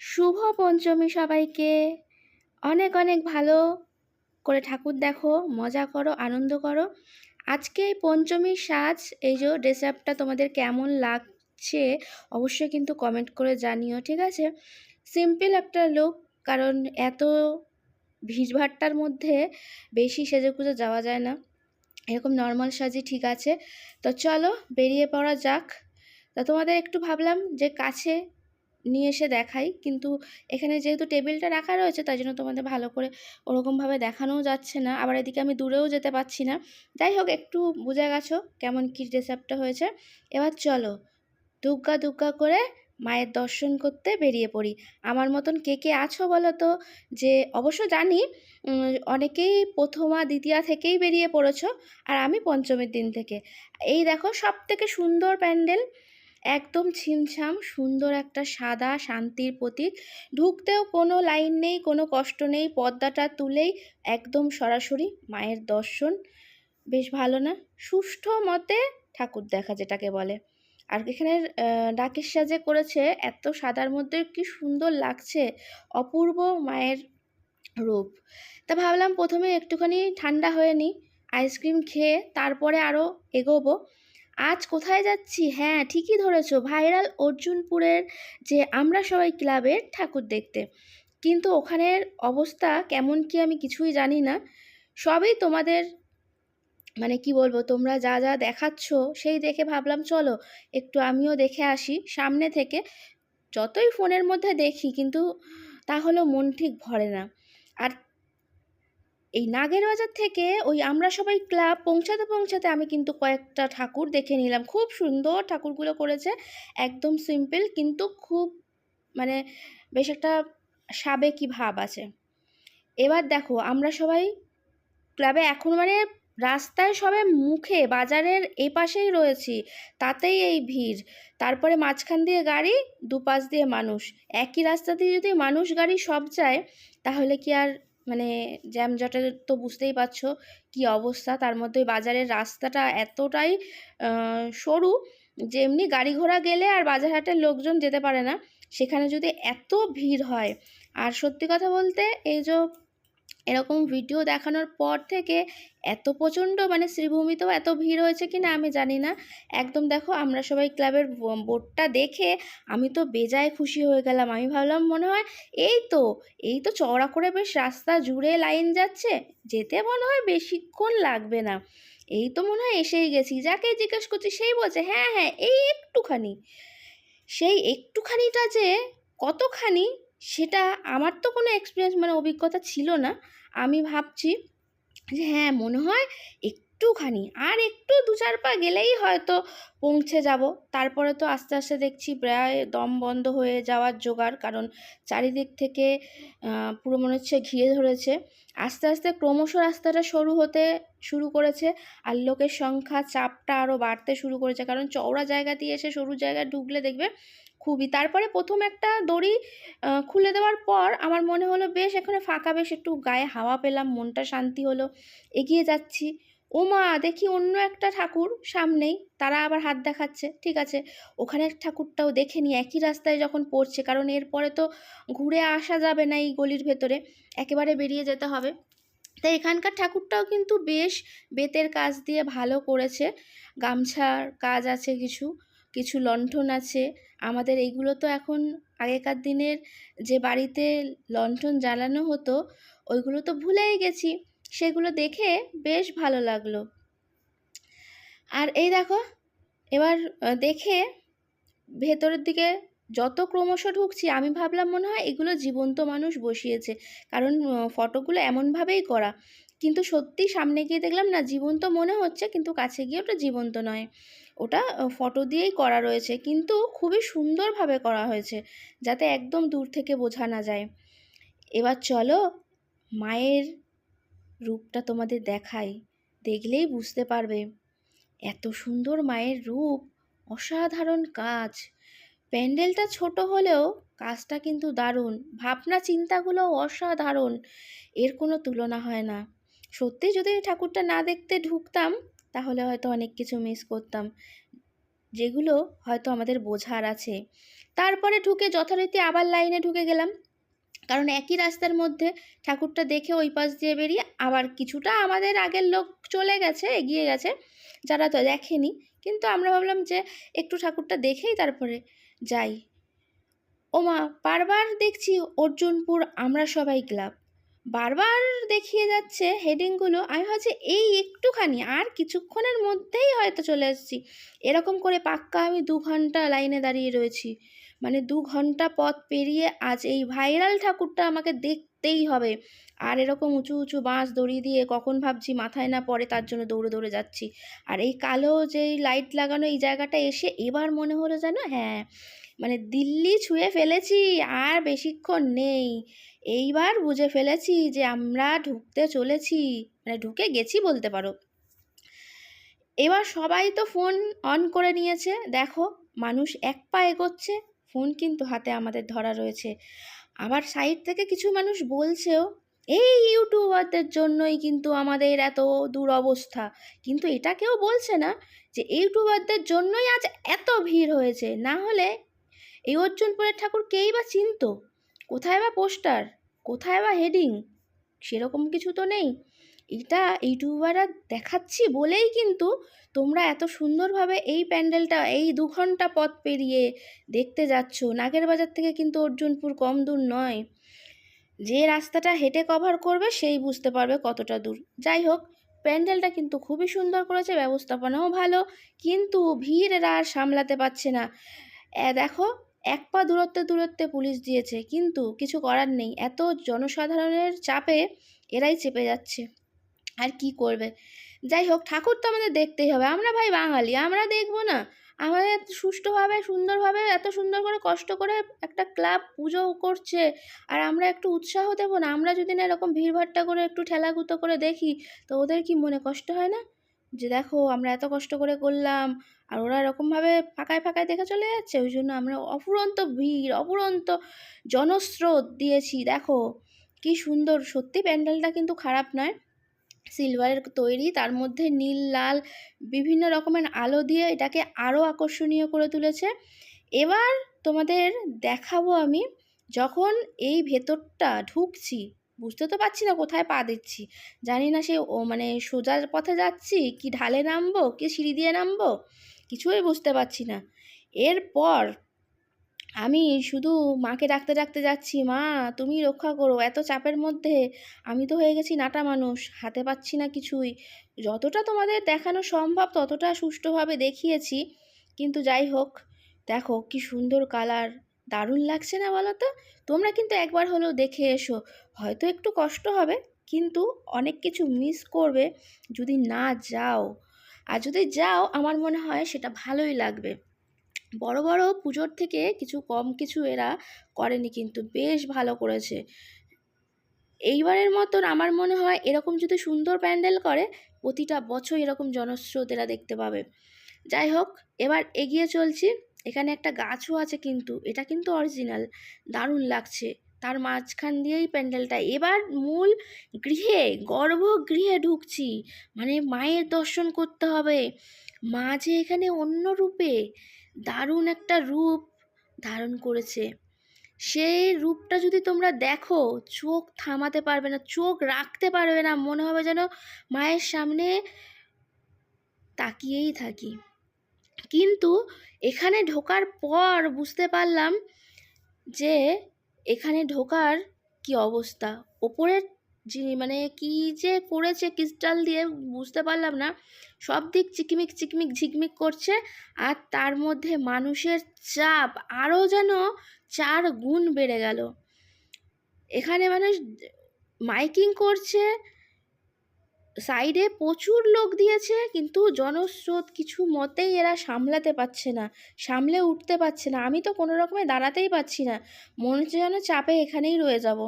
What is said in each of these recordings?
শুভ পঞ্চমী সবাইকে। অনেক অনেক ভালো করে ঠাকুর দেখো, মজা করো, আনন্দ করো। আজকে এই পঞ্চমীর সাজ, এই যে ড্রেস আপটা তোমাদের কেমন লাগছে অবশ্যই কিন্তু কমেন্ট করে জানিও, ঠিক আছে? সিম্পল একটা লুক কারণ এত ভিড়ভাট্টার মধ্যে বেশি সেজেগুজে যাওয়া যায় না। এরকম নর্মাল সাজি ঠিক আছে। তো চলো বেরিয়ে পড়া যাক। তা তোমাদের একটু ভাবলাম যে কাছে নিয়ে এসে দেখাই, কিন্তু এখানে যেহেতু টেবিলটা রাখা রয়েছে, তাই জন্য তোমাদের ভালো করে ওরকমভাবে দেখানোও যাচ্ছে না। আবার এদিকে আমি দূরেও যেতে পারছি না। যাই হোক, একটু বুঝে গেছো কেমন কী ড্রেস হয়েছে। এবার চলো দুগ্গা দুগ্গা করে মায়ের দর্শন করতে বেরিয়ে পড়ি। আমার মতন কে কে আছো বলো তো? যে অবশ্য জানি অনেকেই প্রথমা, দ্বিতীয়া থেকেই বেরিয়ে পড়েছ, আর আমি পঞ্চমীর দিন থেকে। এই দেখো সব থেকে সুন্দর প্যান্ডেল। একদম ছিমছাম, সুন্দর একটা সাদা, শান্তির প্রতীক। ঢুকতেও কোনো লাইন নেই, কোনো কষ্ট নেই, পর্দাটা তুলেই একদম সরাসরি মায়ের দর্শন। বেশ ভালো না? সুষ্ঠু মতে ঠাকুর দেখা যেটাকে বলে। আর এখানের আহ, ডাকের সাজে করেছে এত সাদার মধ্যে কি সুন্দর লাগছে অপূর্ব মায়ের রূপ। তা ভাবলাম প্রথমে একটুখানি ঠান্ডা হয়ে নিই আইসক্রিম খেয়ে তারপরে আরও এগোবো। আজ কোথায় যাচ্ছি? হ্যাঁ ঠিকই ধরেছো ভাইরাল অর্জুনপুরের যে আমরা সবাই ক্লাবের ঠাকুর দেখতে। কিন্তু ওখানের অবস্থা কেমন কি আমি কিছুই জানি না। সবই তোমাদের মানে কি বলব, তোমরা যা যা দেখাচ্ছ সেই দেখে ভাবলাম চলো একটু আমিও দেখে আসি। সামনে থেকে যতই ফোনের মধ্যে দেখি কিন্তু তাহলেও মন ঠিক ভরে না। আর এই নাগের বাজার থেকে ওই আমরা সবাই ক্লাব পৌঁছাতে পৌঁছাতে আমি কিন্তু কয়েকটা ঠাকুর দেখে নিলাম। খুব সুন্দর ঠাকুরগুলো করেছে, একদম সিম্পল কিন্তু খুব মানে বেশ একটা সাবেকি ভাব আছে। এবার দেখো, আমরা সবাই ক্লাবে এখন মানে রাস্তায় সবে মুখে বাজারের এপাশেই রয়েছি, তাতেই এই ভিড়। তারপরে মাঝখান দিয়ে গাড়ি, দুপাশ দিয়ে মানুষ। একই রাস্তা দিয়ে যদি মানুষ গাড়ি সব যায়, তাহলে কি আর মানে জ্যামজটের তো বুঝতেই পারছ কি অবস্থা। তার মধ্যে বাজারের রাস্তাটা এতটাই সরু যে এমনি গাড়ি ঘোড়া গেলে আর বাজারহাটের লোকজন যেতে পারে না। সেখানে যদি এত ভিড় হয়, আর সত্যি কথা বলতে এই যে এরকম ভিডিও দেখানোর পর থেকে এত প্রচণ্ড মানে শ্রীভূমিতেও এত ভিড় হয়েছে কি না আমি জানি না। একদম দেখো আমরা সবাই ক্লাবের বোর্ডটা দেখে আমি তো বেজায় খুশি হয়ে গেলাম। আমি ভাবলাম মনে হয় এই তো এই তো চওড়া করে বেশ রাস্তা জুড়ে লাইন যাচ্ছে, যেতে মনে হয় বেশিক্ষণ লাগবে না। এই তো মনে হয় এসেই গেছি, যাকে জিজ্ঞেস করছি সেই বলছে হ্যাঁ হ্যাঁ এই একটুখানি। সেই একটুখানিটা যে কতখানি সেটা আমার তো কোনো এক্সপিরিয়েন্স মানে অভিজ্ঞতা ছিল না। আমি ভাবছি যে হ্যাঁ মনে হয় একটুখানি, আর একটু দু চার পা গেলেই হয়তো পৌঁছে যাব। তারপরে তো আস্তে আস্তে দেখছি প্রায় দম বন্ধ হয়ে যাওয়ার জোগাড়, কারণ চারিদিক থেকে পুরো মনে হচ্ছে ঘিরে ধরেছে। আস্তে আস্তে ক্রমশ রাস্তাটা সরু হতে শুরু করেছে, আর লোকের সংখ্যা চাপটা আরও বাড়তে শুরু করেছে। কারণ চওড়া জায়গা দিয়ে এসে সরু জায়গায় ঢুকলে দেখবে খুবই। তারপরে প্রথম একটা দড়ি খুলে দেওয়ার পর আমার মনে হলো, বেশ, এখানে ফাঁকা, বেশ, একটু গায়ে হাওয়া পেলাম, মনটা শান্তি হলো, এগিয়ে যাচ্ছি। ও মা, দেখি অন্য একটা ঠাকুর সামনেই, তারা আবার হাত দেখাচ্ছে। ঠিক আছে ওখানের ঠাকুরটাও দেখে নিই একই রাস্তায় যখন পড়ছে, কারণ এরপরে তো ঘুরে আসা যাবে না এই গলির ভেতরে, একেবারে বেরিয়ে যেতে হবে। তাই এখানকার ঠাকুরটাও কিন্তু বেশ বেতের কাজ দিয়ে ভালো করেছে, গামছার কাজ আছে কিছু। কিছু লণ্ঠন আছে। আমাদের এইগুলো তো এখন আগেকার দিনের যে বাড়িতে লণ্ঠন জ্বালানো হতো, ওইগুলো তো ভুলেই গেছি। সেগুলো দেখে বেশ ভালো লাগল। আর এই দেখো, এবার দেখে ভেতরের দিকে যত ক্রমশ ঢুকছি, আমি ভাবলাম মনে হয় এগুলো জীবন্ত মানুষ বসিয়েছে। কারণ ফটোগুলো এমনভাবেই করা। কিন্তু সত্যি সামনে গিয়ে দেখলাম না, জীবন্ত মনে হচ্ছে, কিন্তু কাছে গিয়ে ওটা জীবন্ত নয়। ওটা ফটো দিয়েই করা রয়েছে। কিন্তু খুবই সুন্দরভাবে করা হয়েছে, যাতে একদম দূর থেকে বোঝা না যায়। এবার চলো, মায়ের রূপটা তোমাদের দেখাই। দেখলেই বুঝতে পারবে। এত সুন্দর মায়ের রূপ, অসাধারণ কাজ। প্যান্ডেলটা ছোট হলেও কাজটা কিন্তু দারুণ। ভাবনা চিন্তাগুলো অসাধারণ। এর কোনো তুলনা হয় না। সত্যি যদি ঠাকুরটা না দেখতে ঢুকতাম তাহলে হয়তো অনেক কিছু মিস করতাম। যেগুলো হয়তো আমাদের বোঝার আছে। তারপরে ঢুকে যথারীতি আবার লাইনে ঢুকে গেলাম। কারণ একই রাস্তার মধ্যে ঠাকুরটা দেখে ওই পাশ দিয়ে বেরিয়ে আবার কিছুটা আমাদের আগের লোক চলে গেছে, এগিয়ে গেছে, যারা তো দেখেনি। কিন্তু আমরা ভাবলাম যে একটু ঠাকুরটা দেখেই তারপরে যাই। ওমা, বারবার দেখছি অর্জুনপুর, আমরা সবাই ক্লাব। বারবার দেখিয়ে যাচ্ছে হেডিংগুলো আমি ভাবছি এই একটুখানি, আর কিছুক্ষণের মধ্যেই হয়তো চলে এসেছি। এরকম করে পাক্কা আমি দু ঘণ্টা লাইনে দাঁড়িয়ে রয়েছি। মানে দু ঘণ্টা পথ পেরিয়ে আজ এই ভাইরাল ঠাকুরটা আমাকে দেখতেই হবে। আর এরকম উঁচু উঁচু বাঁশ দড়ি দিয়ে কখন ভাবছি মাথায় না পড়ে তার জন্য দৌড়ে দৌড়ে যাচ্ছি। আর এই কালো যেই লাইট লাগানো এই জায়গাটা এসে এবার মনে হলো যেন হ্যাঁ মানে দিল্লি ছুঁয়ে ফেলেছি, আর বেশিক্ষণ নেই। এইবার বুঝে ফেলেছি যে আমরা ঢুকতে চলেছি মানে ঢুকে গেছি বলতে পারো। এবার সবাই তো ফোন অন করে নিয়েছে। দেখো, মানুষ এক পা এগোচ্ছে, ফোন কিন্তু হাতে আমাদের ধরা রয়েছে। আবার সাইড থেকে কিছু মানুষ বলছেও, এই ইউটিউবারদের জন্যই কিন্তু আমাদের এত দুরবস্থা। কিন্তু এটা কেউ বলছে না যে ইউটিউবারদের জন্যই আজ এত ভিড় হয়েছে। না হলে এই অর্জুনপুরের ঠাকুর কেই বা চিনত? কোথায় বা পোস্টার? কোথায় বা হেডিং? সেরকম কিছু তো নেই। এটা ইউটিউবাররা দেখাচ্ছি বলেই কিন্তু তোমরা এত সুন্দরভাবে এই প্যান্ডেলটা, এই দু ঘণ্টা পথ পেরিয়ে দেখতে যাচ্ছ। নাগের বাজার থেকে কিন্তু অর্জুনপুর কম দূর নয়। যে রাস্তাটা হেঁটে কভার করবে সেই বুঝতে পারবে কতটা দূর। যাই হোক, প্যান্ডেলটা কিন্তু খুবই সুন্দর করেছে, ব্যবস্থাপনাও ভালো, কিন্তু ভিড় আর সামলাতে পারছে না। দেখো এক পা দূরত্বে দূরত্বে পুলিশ দিয়েছে, কিন্তু কিছু করার নেই। এত জনসাধারণের চাপে এরাই চেপে যাচ্ছে। আর কি করবে? যাই হোক, ঠাকুর তো আমাদের দেখতেই হবে। আমরা ভাই বাঙালি, আমরা দেখব না। আমাদের সুষ্ঠুভাবে, সুন্দরভাবে, এত সুন্দর করে, কষ্ট করে একটা ক্লাব পুজো করছে। আর আমরা একটু উৎসাহ দেবো না? আমরা যদি না এরকম ভিড়ভাট্টা করে, একটু ঠেলাগুতো করে দেখি, তো ওদের কি মনে কষ্ট হয় না? যে দেখো আমরা এত কষ্ট করে করলাম, আর ওরা এরকমভাবে ফাঁকায় ফাঁকায় দেখে চলে যাচ্ছে, ওই জন্য আমরা অফুরন্ত ভিড়, অফুরন্ত জনস্রোত দিয়েছি। দেখো কি সুন্দর, সত্যি প্যান্ডেলটা কিন্তু খারাপ নয়। সিলভারের তৈরি, তার মধ্যে নীল, লাল, বিভিন্ন রকমের আলো দিয়ে এটাকে আরও আকর্ষণীয় করে তুলেছে। এবার তোমাদের দেখাবো আমি যখন এই ভেতরটা ঢুকছি। বুঝতে তো পারছি না কোথায় পা দিচ্ছি। জানি না সে ও মানে সোজা পথে যাচ্ছি, কি ঢালে নামবো, কি সিঁড়ি দিয়ে নামবো, কিছুই বুঝতে পারছি না। এরপর আমি শুধু মাকে ডাকতে ডাকতে যাচ্ছি, মা, তুমি রক্ষা করো, এত চাপের মধ্যে আমি তো হয়ে গেছি নাটা মানুষ, হাতে পাচ্ছি না কিছুই। যতটা তোমাদের দেখানো সম্ভব, ততটা সুষ্ঠুভাবে দেখিয়েছি। কিন্তু যাই হোক, দেখো কি সুন্দর কালার দারুণ লাগছে না বলো তো? তোমরা কিন্তু একবার হলেও দেখে এসো। হয়তো একটু কষ্ট হবে, কিন্তু অনেক কিছু মিস করবে যদি না যাও। আর যদি যাও, আমার মনে হয় সেটা ভালোই লাগবে। বড় বড় পুজোর থেকে কিছু কম কিছু এরা করেনি কিন্তু বেশ ভালো করেছে। এইবারের মতন আমার মনে হয় এরকম যদি সুন্দর প্যান্ডেল করে, প্রতিটা বছর এরকম জনস্রোত এরা দেখতে পাবে। যাই হোক, এবার এগিয়ে চলছি। এখানে একটা গাছও আছে কিন্তু, এটা কিন্তু অরিজিনাল দারুণ লাগছে। তার মাঝখান দিয়েই প্যান্ডেলটা। এবার মূল গৃহে, গর্ভগৃহে ঢুকছি। মানে মায়ের দর্শন করতে হবে। মা যে এখানে অন্য রূপে দারুণ একটা রূপ ধারণ করেছে। সেই রূপটা যদি তোমরা দেখো, চোখ থামাতে পারবে না, চোখ রাখতে পারবে না, মনে হবে যেন মায়ের সামনে তাকিয়েই থাকি। কিন্তু এখানে ঢোকার পর বুঝতে পারলাম যে এখানে ঢোকার কি অবস্থা। ওপরের যে মানে কি যে করেছে ক্রিস্টাল দিয়ে বুঝতে পারলাম না। সব দিক চিকমিক চিকমিক ঝিকমিক করছে আর তার মধ্যে মানুষের চাপ আরও যেন চার গুণ বেড়ে গেল। এখানে মানুষ মাইকিং করছে সাইডে প্রচুর লোক দিয়েছে, কিন্তু জনস্রোত কিছু মতেই এরা সামলাতে পারছে না, সামলে উঠতে পারছে না। আমি তো কোনো রকমে দাঁড়াতেই পারছি না, মনে হচ্ছে যেন চাপে এখানেই রয়ে যাব।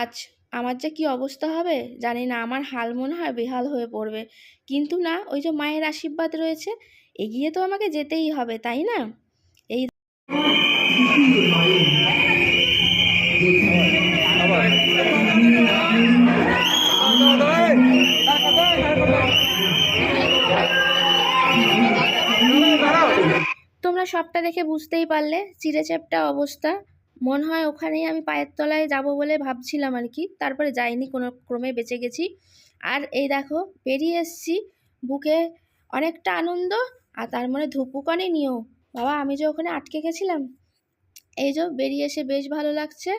আজ আমার যে কী অবস্থা হবে, জানি না, আমার হাল মনে হয় বেহাল হয়ে পড়বে। কিন্তু না, ওই যে মায়ের আশীর্বাদ রয়েছে, এগিয়ে তো আমাকে যেতেই হবে, তাই না? এই তোমরা সবটা দেখে বুঝতেই পারলে চিড়ে চ্যাপটা অবস্থা। মনে হয় ওখানেই আমি পায়ের তলায় যাব বলে ভাবছিলাম আর কি। তারপরে যাইনি, কোনো ক্রমে বেঁচে গেছি। আর এই দেখো, বেরিয়ে এসছি। বুকে অনেকটা আনন্দ, আর তার মনে ধুপুকানি নিও। বাবা, আমি যে ওখানে আটকে গেছিলাম। এই যে বেরিয়ে এসে বেশ ভালো লাগছে।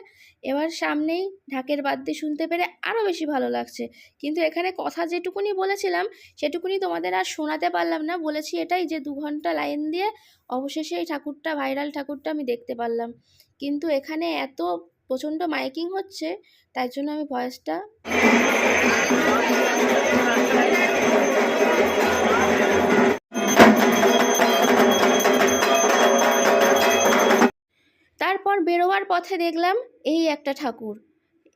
এবার সামনেই ঢাকের বাদ্যে শুনতে পেরে আরও বেশি ভালো লাগছে। কিন্তু এখানে কথা যেটুকুনি বলেছিলাম, সেটুকুনি তোমাদের আর শোনাতে পারলাম না। বলেছি এটাই যে দু ঘণ্টা লাইন দিয়ে অবশেষে এই ঠাকুরটা, ভাইরাল ঠাকুরটা আমি দেখতে পারলাম। কিন্তু এখানে এত প্রচণ্ড মাইকিং হচ্ছে, তাই জন্য আমি ভয়েসটা তারপর বেরোবার পথে দেখলাম এই একটা ঠাকুর।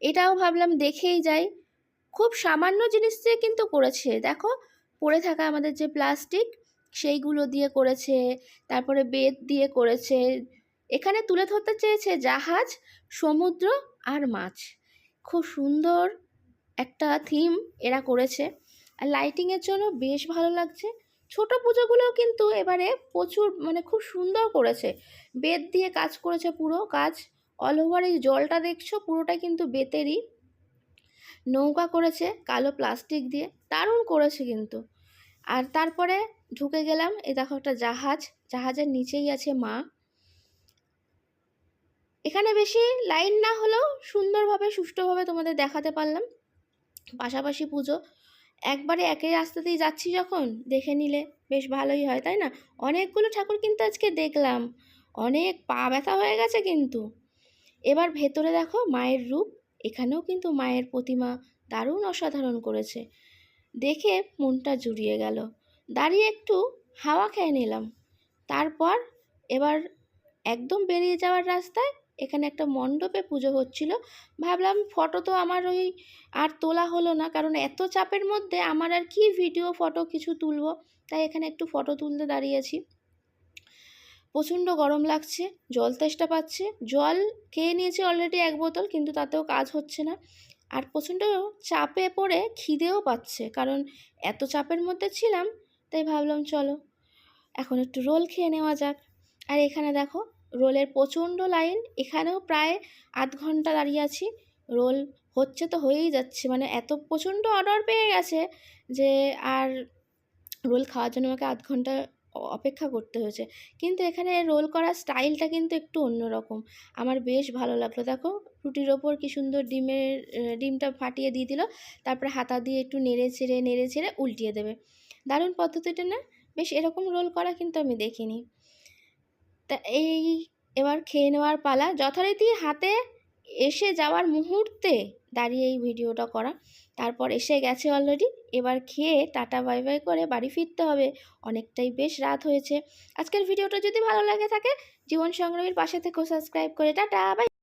এটাও ভাবলাম দেখেই যাই। খুব সামান্য জিনিস দিয়ে কিন্তু করেছে। দেখো, পড়ে থাকা আমাদের যে প্লাস্টিক, সেইগুলো দিয়ে করেছে, তারপরে বেত দিয়ে করেছে। এখানে তুলে ধরতে চেয়েছে জাহাজ, সমুদ্র আর মাছ। খুব সুন্দর একটা থিম এরা করেছে। আর লাইটিংয়ের জন্য বেশ ভালো লাগছে। ছোট পুজোগুলোও কিন্তু এবারে প্রচুর মানে খুব সুন্দর করেছে। বেত দিয়ে কাজ করেছে পুরো কাজ। অল ওভার এই জলটা দেখছ পুরোটা কিন্তু বেতেরই। নৌকা করেছে কালো প্লাস্টিক দিয়ে, দারুণ করেছে কিন্তু। আর তারপরে ঢুকে গেলাম এ দেখো একটা জাহাজ, জাহাজের নিচেই আছে মা। এখানে বেশি লাইন না হলেও সুন্দরভাবে, সুষ্ঠুভাবে তোমাদের দেখাতে পারলাম। পাশাপাশি পুজো। একবারে একই রাস্তাতেই যাচ্ছি যখন, দেখে নিলে। বেশ ভালোই হয়, তাই না? অনেকগুলো ঠাকুর কিন্তু আজকে দেখলাম। অনেক পা ব্যথা হয়ে গেছে কিন্তু। এবার ভেতরে দেখো, মায়ের রূপ। এখানেও কিন্তু মায়ের প্রতিমা দারুণ অসাধারণ করেছে। দেখে মনটা জুড়িয়ে গেল। দাঁড়িয়ে একটু হাওয়া খেয়ে নিলাম। তারপর এবার একদম বেরিয়ে যাওয়ার রাস্তায় এখানে একটা মণ্ডপে পুজো হচ্ছিল। ভাবলাম ফটো তো আমার ওই আর তোলা হলো না, কারণ এত চাপের মধ্যে আমার আর কি ভিডিও ফটো কিছু তুলবো। তাই এখানে একটু ফটো তুলতে দাঁড়িয়েছি। প্রচণ্ড গরম লাগছে, জল তেষ্টা পাচ্ছে। জল খেয়ে নিয়েছি অলরেডি এক বোতল, কিন্তু তাতেও কাজ হচ্ছে না। আর প্রচণ্ড চাপে পড়ে খিদেও পাচ্ছে, কারণ এত চাপের মধ্যে ছিলাম, তাই ভাবলাম চলো, এখন একটু রোল খেয়ে নেওয়া যাক। আর এখানে দেখো রোলের প্রচণ্ড লাইন, এখানেও প্রায় আধ ঘণ্টা দাঁড়িয়ে আছি। রোল হচ্ছে তো হয়েই যাচ্ছে মানে এত প্রচণ্ড অর্ডার পেয়ে গেছে যে আর রোল খাওয়ার জন্য আমাকে আধ ঘণ্টা অপেক্ষা করতে হয়েছে। কিন্তু এখানে রোল করার স্টাইলটা কিন্তু একটু অন্যরকম। আমার বেশ ভালো লাগল। দেখো, রুটির ওপর কি সুন্দর ডিমের ডিমটা ফাটিয়ে দিয়ে দিল, তারপরে হাতা দিয়ে একটু নেড়ে চেড়ে নেড়ে চেড়ে উল্টিয়ে দেবে। দারুণ পদ্ধতিটা না? বেশ এরকম রোল করা কিন্তু আমি দেখিনি। তা এই এবার খেয়ে নেওয়ার পালা। যথারীতি হাতে এসে যাওয়ার মুহূর্তে দাঁড়িয়ে এই ভিডিওটা করা। তারপর এসে গেছে অলরেডি এবার খেয়ে টাটা বাই বাই করে বাড়ি ফিরতে হবে। অনেকটাই বেশ রাত হয়েছে। আজকের ভিডিওটা যদি ভালো লাগে থাকে, জীবন সংগ্রামীর পাশে থেকেও সাবস্ক্রাইব করে। Tata bye